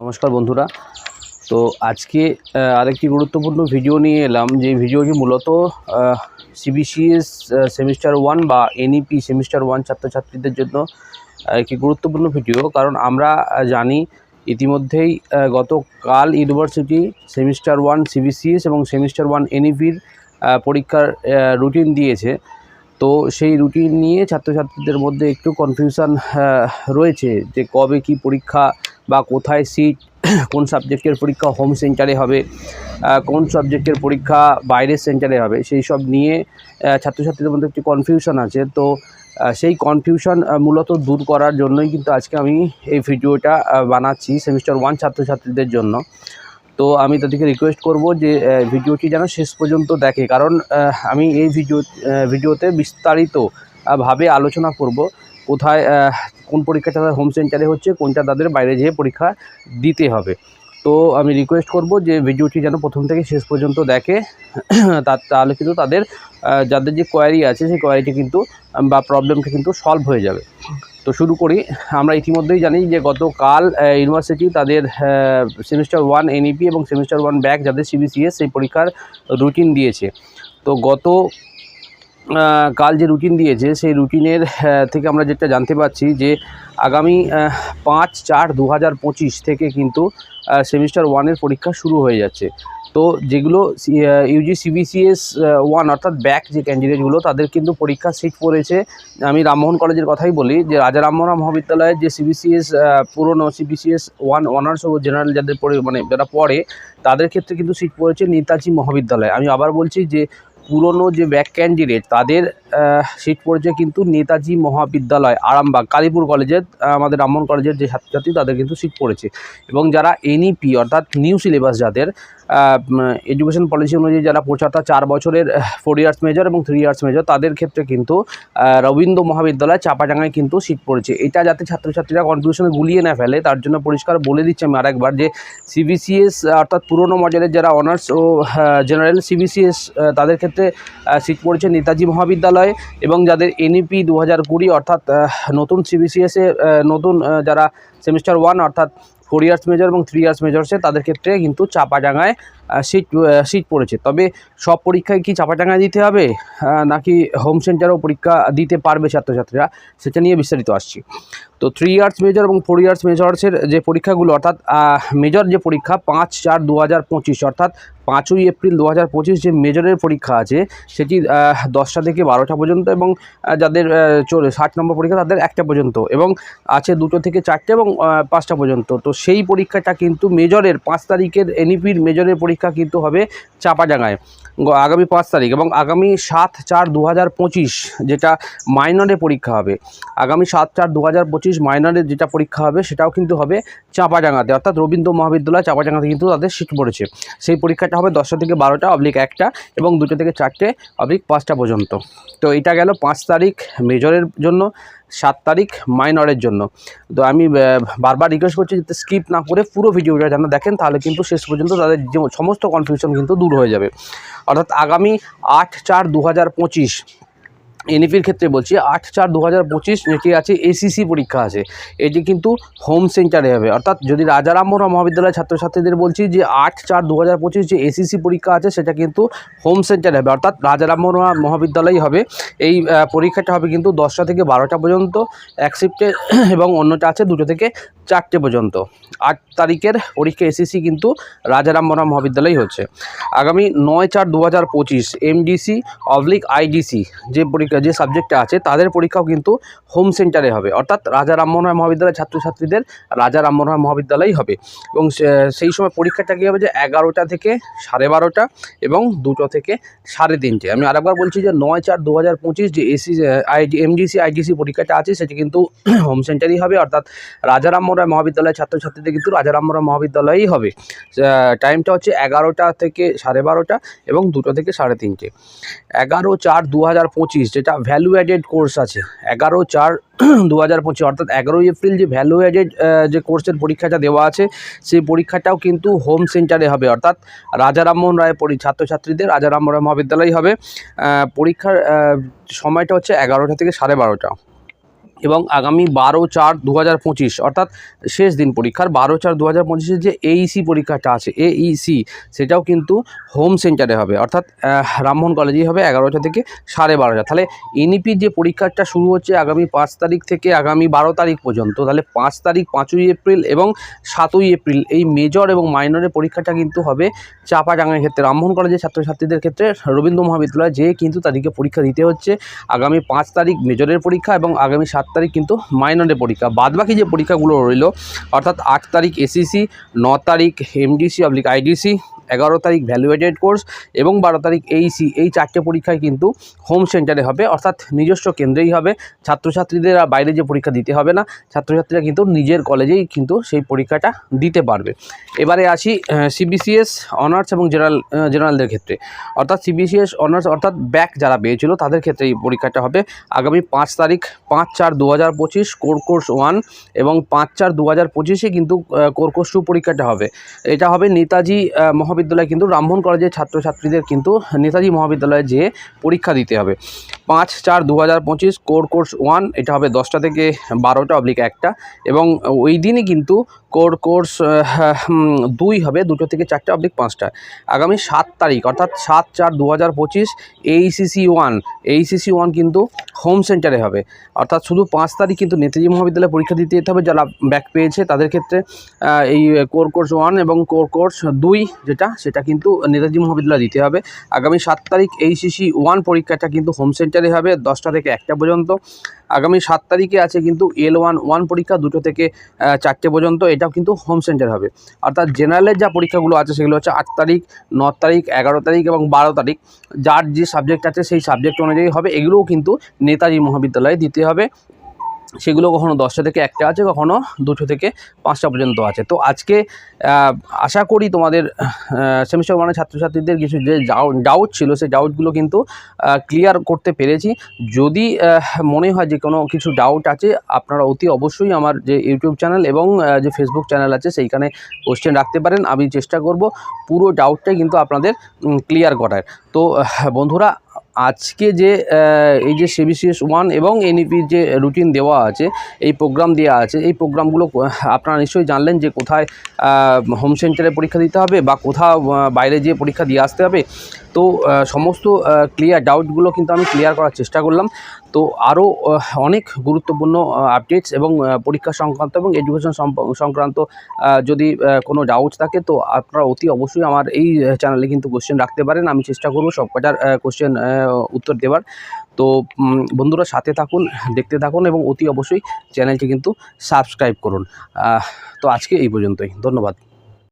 নমস্কার বন্ধুরা। তো আজকে আরেকটি গুরুত্বপূর্ণ ভিডিও নিয়ে এলাম। যে ভিডিওটি মূলত সিবিসিএস সেমিস্টার ওয়ান বা এনইপি সেমিস্টার ওয়ান ছাত্রছাত্রীদের জন্য একটি গুরুত্বপূর্ণ ভিডিও। কারণ আমরা জানি ইতিমধ্যেই গতকাল ইউনিভার্সিটি সেমিস্টার ওয়ান সিবিসিএস এবং সেমিস্টার ওয়ান এনইপির পরীক্ষার রুটিন দিয়েছে। তো সেই রুটিন নিয়ে ছাত্রছাত্রীদের মধ্যে একটু কনফিউশন রয়েছে যে কবে কি পরীক্ষা বা কোথায় সিট কোন সাবজেক্টের পরীক্ষা হোম সেন্টারে হবে কোন সাবজেক্টের পরীক্ষা বাইরের সেন্টারে হবে, সেই সব নিয়ে ছাত্রছাত্রীদের মধ্যে একটি কনফিউশন আছে। তো সেই কনফিউশন মূলত দূর করার জন্যই কিন্তু আজকে আমি এই ভিডিওটা বানাচ্ছি সেমিস্টার ওয়ান ছাত্রছাত্রীদের জন্য। তো আমি তাদেরকে রিকোয়েস্ট করব যে ভিডিওটি যেন শেষ পর্যন্ত দেখে। কারণ আমি এই ভিডিও ভিডিওতে বিস্তারিত ভাবে আলোচনা করব। কোথায় কোন পরীক্ষাটা তাদের হোম সেন্টারে হচ্ছে, কোনটা তাদের বাইরে যেয়ে পরীক্ষা দিতে হবে। তো আমি রিকোয়েস্ট করব যে ভিডিওটি যেন প্রথম থেকে শেষ পর্যন্ত দেখে তাহলে কিন্তু তাদের যাদের যে কোয়ারি আছে, সেই কোয়ারিটি কিন্তু বা প্রবলেমটা কিন্তু সলভ হয়ে যাবে। তো শুরু করি। আমরা ইতিমধ্যেই জানি যে গতকাল ইউনিভার্সিটি তাদের সেমিস্টার ওয়ান এনইপি এবং সেমিস্টার ওয়ান ব্যাক যাদের সিবিসিএস সেই পরীক্ষার রুটিন দিয়েছে। তো গত কাল যে রুটিন দিয়েছে, সেই রুটিনের থেকে আমরা যেটা জানতে পারছি যে আগামী পাঁচ চার দু পঁচিশ থেকে কিন্তু সেমিস্টার ওয়ানের পরীক্ষা শুরু হয়ে যাচ্ছে। তো যেগুলো ইউজি সিবিসিএস ওয়ান অর্থাৎ ব্যাক যে ক্যান্ডিডেটগুলো তাদের কিন্তু পরীক্ষা সিট পড়েছে। আমি রামমোহন কলেজের কথাই বলি যে রাজা রামমোহন মহাবিদ্যালয়ের যে সিবিসিএস পুরনো সিবিসিএস ওয়ান অনার্স ও জেনারেল যাদের পড়ে মানে যারা পড়ে, তাদের ক্ষেত্রে কিন্তু সিট পড়েছে নেতাজি মহাবিদ্যালয়। আমি আবার বলছি যে পুরনো যে ব্যাক ক্যান্ডিডেট তাদের সিট পড়েছে কিন্তু নেতাজি মহাবিদ্যালয়, আরামবাগ, কালীপুর কলেজের আমাদের রামমোহন কলেজের যে ছাত্রছাত্রী, তাদের কিন্তু সিট পড়েছে। এবং যারা এনইপি অর্থাৎ নিউ সিলেবাস যাদের এডুকেশন পলিসি অনুযায়ী যারা পঁচাত্তর চার বছরের ফোর ইয়ার্স মেজর এবং থ্রি ইয়ার্স মেজর তাদের ক্ষেত্রে কিন্তু রবীন্দ্র মহাবিদ্যালয় চাপাডাঙ্গায় কিন্তু সিট পড়েছে। এটা যাতে ছাত্রছাত্রীরা কনফিউশনে গুলিয়ে না ফেলে, তার জন্য পরিষ্কার বলে দিচ্ছি আমি আরেকবার যে সিবিসিএস অর্থাৎ পুরনো মডেলের যারা অনার্স ও জেনারেল সিবিসিএস তাদের ক্ষেত্রে সিট পড়েছে নেতাজি মহাবিদ্যালয়ে এবং যাদের এনইপি দু হাজার কুড়ি অর্থাৎ নতুন সিবিসিএসে নতুন যারা সেমিস্টার ওয়ান অর্থাৎ ফোর ইয়ার্স মেজর এবং থ্রি ইয়ার্স মেজরসে তাদের ক্ষেত্রে কিন্তু চাপাডাঙ্গায় সিট সিট পড়েছে। তবে সব পরীক্ষায় কি চাপাডাঙ্গায় দিতে হবে? নাকি হোম সেন্টারেও পরীক্ষা দিতে পারবে ছাত্রছাত্রীরা? সেটা নিয়ে বিস্তারিত আসছি। তো থ্রি ইয়ার্স মেজর এবং ফোর ইয়ার্স মেজর্সের যে পরীক্ষাগুলো, অর্থাৎ মেজর যে পরীক্ষা পাঁচ চার দু হাজার পঁচিশ, অর্থাৎ পাঁচই এপ্রিল দু হাজার পঁচিশ যে মেজরের পরীক্ষা আছে, সেটি দশটা থেকে বারোটা পর্যন্ত এবং যাদের চলে ষাট নম্বর পরীক্ষা তাদের একটা পর্যন্ত এবং আছে দুটো থেকে চারটে এবং পাঁচটা পর্যন্ত। তো সেই পরীক্ষাটা কিন্তু মেজরের পাঁচ তারিখের এনইপির মেজরের পরীক্ষা কিন্তু হবে চাপাডাঙ্গায় আগামী পাঁচ তারিখ এবং আগামী সাত চার দু পঁচিশ যেটা মাইনরে পরীক্ষা হবে। আগামী সাত চার দু মাইনরের যেটা পরীক্ষা হবে সেটাও কিন্তু হবে চাঁপাডাঙ্গাতে অর্থাৎ রবীন্দ্র মহাবিদ্যালয় চাঁপাডাঙ্গাতে কিন্তু তাদের সিট পড়েছে। সেই পরীক্ষাটা হবে দশটা থেকে বারোটা অবলিক একটা এবং দুটো থেকে চারটে অবলিক পাঁচটা পর্যন্ত। তো এটা গেল পাঁচ তারিখ মেজরের জন্য। সাত তারিখ মাইনরের জন্য। তো আমি বারবার রিকোয়েস্ট করছি যাতে স্কিপ না করে পুরো ভিডিওটা যেন দেখেন, তাহলে কিন্তু শেষ পর্যন্ত তাদের যে সমস্ত কনফিউশন কিন্তু দূর হয়ে যাবে। অর্থাৎ আগামী আট চার দু হাজার পঁচিশ এনইপির ক্ষেত্রে বলছি, আট চার দু হাজার পঁচিশ যেটি আছে এসিসি পরীক্ষা আছে। এটি কিন্তু হোম সেন্টারে হবে। অর্থাৎ যদি রাজারাম মোহন মহাবিদ্যালয়ের ছাত্রছাত্রীদের বলছি যে আট চার দু হাজার পঁচিশ যে এসিসি পরীক্ষা আছে, সেটা কিন্তু হোম সেন্টারে হবে। অর্থাৎ রাজারাম মোহন মহাবিদ্যালয় হবে। এই পরীক্ষাটা হবে কিন্তু দশটা থেকে বারোটা পর্যন্ত, এক শিফটে এবং অন্যটা আছে দুটো থেকে চারটে পর্যন্ত। আট তারিখের পরীক্ষা এসিসি কিন্তু রাজারাম মোহন মহাবিদ্যালয় হচ্ছে। আগামী নয় চার দু হাজার পঁচিশ এমডিসি অবলিক আইডিসি যে পরীক্ষা যে সাবজেক্টটা আছে, তাদের পরীক্ষাও কিন্তু হোম সেন্টারে হবে। অর্থাৎ রাজা রামমোহন রায় মহাবিদ্যালয়ের ছাত্রছাত্রীদের রাজা রামমোহন রায় মহাবিদ্যালয়ই হবে। এবং সেই সময় পরীক্ষাটা কী হবে যে এগারোটা থেকে সাড়ে বারোটা এবং দুটো থেকে সাড়ে তিনটে। আমি আরেকবার বলছি যে নয় চার দু হাজার পঁচিশ যে এসি আইডি এমডিসি আইডিসি পরীক্ষাটা আছে, সেটি কিন্তু হোম সেন্টারই হবে। অর্থাৎ রাজারাম রায় মহাবিদ্যালয়ের ছাত্রছাত্রীদের কিন্তু রাজারাম রায় মহাবিদ্যালয়ই হবে। টাইমটা হচ্ছে এগারোটা থেকে সাড়ে বারোটা এবং দুটো থেকে সাড়ে তিনটে। এগারো চার দু হাজার পঁচিশ যেটা ভ্যালু অ্যাডেড কোর্স আছে। এগারো চার দু হাজার পঁচিশ, অর্থাৎ এগারোই এপ্রিল যে ভ্যালু অ্যাডেড যে কোর্সের পরীক্ষাটা দেওয়া আছে, সেই পরীক্ষাটাও কিন্তু হোম সেন্টারে হবে, অর্থাৎ রাজা রামমোহন রায় পরি, ছাত্রছাত্রীদের রাজা রামমোহন রায় মহাবিদ্যালয় হবে। পরীক্ষার সময়টা হচ্ছে এগারোটা থেকে সাড়ে বারোটা। এবং আগামী বারো চার দু হাজার পঁচিশ, অর্থাৎ শেষ দিন পরীক্ষার, বারো চার দু হাজার পঁচিশের যে এইসি পরীক্ষাটা আছে এইসি সেটাও কিন্তু হোম সেন্টারে হবে, অর্থাৎ রামমোহন কলেজেই হবে এগারোটা থেকে সাড়ে বারোটা তাহলে এনইপির যে পরীক্ষাটা শুরু হচ্ছে আগামী পাঁচ তারিখ থেকে আগামী বারো তারিখ পর্যন্ত, তাহলে পাঁচ তারিখ পাঁচই এপ্রিল এবং সাতই এপ্রিল, এই মেজর এবং মাইনরের পরীক্ষাটা কিন্তু হবে চাপাডাঙ্গার ক্ষেত্রে রামমোহন কলেজের ছাত্রছাত্রীদের ক্ষেত্রে রবীন্দ্র মহাবিদ্যালয় যে কিন্তু তাদেরকে পরীক্ষা দিতে হচ্ছে। আগামী পাঁচ তারিখ মেজরের পরীক্ষা এবং আগামী সাত তারিখ কিন্তু মাইনরের পরীক্ষা। বাদবাকি যে পরীক্ষাগুলো রইল, অর্থাৎ আট তারিখ এসিসি ন তারিখ এমডিসি অবলিক আইডিসি এগারো তারিখ ভ্যালুয়েটেড কোর্স এবং বারো তারিখ এইসি এই চারটে পরীক্ষায় কিন্তু হোম সেন্টারে হবে, অর্থাৎ নিজস্ব কেন্দ্রেই হবে। ছাত্রছাত্রীদের আর বাইরে যে পরীক্ষা দিতে হবে না, ছাত্রছাত্রীরা কিন্তু নিজের কলেজেই কিন্তু সেই পরীক্ষাটা দিতে পারবে। এবারে আসি সিবিসিএস অনার্স এবং জেনারেল জেনারেলদের ক্ষেত্রে। অর্থাৎ সিবিসিএস অনার্স অর্থাৎ ব্যাক যারা পেয়েছিল, তাদের ক্ষেত্রে এই পরীক্ষাটা হবে। আগামী পাঁচ তারিখ, পাঁচ চার দু হাজার পঁচিশ কোর কোর্স ওয়ান এবং পাঁচ চার দু হাজার পঁচিশে কিন্তু কোর কোর্স টু পরীক্ষাটা হবে। এটা হবে নেতাজি মহাবিদ্যালয় কিন্তু ব্রাহ্মণ কলেজের ছাত্রছাত্রীদের কিন্তু নেতাজি মহাবিদ্যালয়ে যেয়ে পরীক্ষা দিতে হবে। পাঁচ চার দু হাজার পঁচিশ কোর কোর্স ওয়ান, এটা হবে দশটা থেকে বারোটা অবলিক একটা এবং ওই দিনই কিন্তু কোর কোর্স দুই হবে, দুটো থেকে চারটে অবলিক পাঁচটা। আগামী সাত তারিখ, অর্থাৎ সাত চার দু হাজার পঁচিশ এইসিসি ওয়ান এইসিসি ওয়ান কিন্তু হোম সেন্টারে হবে। অর্থাৎ শুধু পাঁচ তারিখ কিন্তু নেতাজি মহাবিদ্যালয়ে পরীক্ষা দিতে যেতে হবে, যারা ব্যাক পেয়েছে তাদের ক্ষেত্রে এই কোর কোর্স ওয়ান এবং কোর কোর্স দুই যেটা, সেটা কিন্তু নেতাজি মহাবিদ্যালয়ে দিতে হবে। আগামী সাত তারিখ এইসিসি ওয়ান পরীক্ষাটা কিন্তু হোম সেন্টারে হবে, দশটা থেকে একটা পর্যন্ত। আগামী সাত তারিখে আছে কিন্তু এল ওয়ান ওয়ান পরীক্ষা দুটো থেকে চারটে পর্যন্ত, এটাও কিন্তু হোম সেন্টার হবে। অর্থাৎ জেনারেলের যা পরীক্ষাগুলো আছে, সেগুলো হচ্ছে আট তারিখ, ন তারিখ, এগারো তারিখ এবং বারো তারিখ। যার যে সাবজেক্ট আছে, সেই সাবজেক্ট অনুযায়ী হবে, এগুলোও কিন্তু নেতাজি মহাবিদ্যালয়ে দিতে হবে। সেগুলো কখনো দশটা থেকে একটা আছে, কখনো দুটো থেকে পাঁচটা পর্যন্ত আছে। তো আজকে আশা করি তোমাদের সেমিস্টার ওয়ানের ছাত্রছাত্রীদের কিছু যে ডাউট ছিল সেই ডাউটগুলো কিন্তু ক্লিয়ার করতে পেরেছি। যদি মনে হয় যে কোনো কিছু ডাউট আছে, আপনারা অতি অবশ্যই আমার যে ইউটিউব চ্যানেল এবং যে ফেসবুক চ্যানেল আছে, সেইখানে কোশ্চেন রাখতে পারেন। আমি চেষ্টা করব পুরো ডাউটটাই কিন্তু আপনাদের ক্লিয়ার করার। তো বন্ধুরা আজকে যে এই যে সিবিসিএস ওয়ান এবং এনইপির যে রুটিন দেওয়া আছে, এই প্রোগ্রাম দেওয়া আছে, এই প্রোগ্রামগুলো আপনারা নিশ্চয়ই জানলেন যে কোথায় হোম সেন্টারে পরীক্ষা দিতে হবে বা কোথাও বাইরে যেয়ে পরীক্ষা দিয়ে আসতে হবে। তো সমস্ত ক্লিয়ার ডাউটগুলো কিন্তু আমি ক্লিয়ার করার চেষ্টা করলাম। তো আরও অনেক গুরুত্বপূর্ণ আপডেটস এবং পরীক্ষা সংক্রান্ত এবং এডুকেশন সংক্রান্ত যদি কোনো ডাউটস থাকে তো আপনারা অতি অবশ্যই আমার এই চ্যানেলে কিন্তু কোশ্চেন রাখতে পারেন। আমি চেষ্টা করব সব কটার কোশ্চেন উত্তর দেওয়ার। তো বন্ধুরা সাথে থাকুন, দেখতে থাকুন এবং অতি অবশ্যই চ্যানেলটি কিন্তু সাবস্ক্রাইব করুন। তো আজকে এই পর্যন্তই। ধন্যবাদ।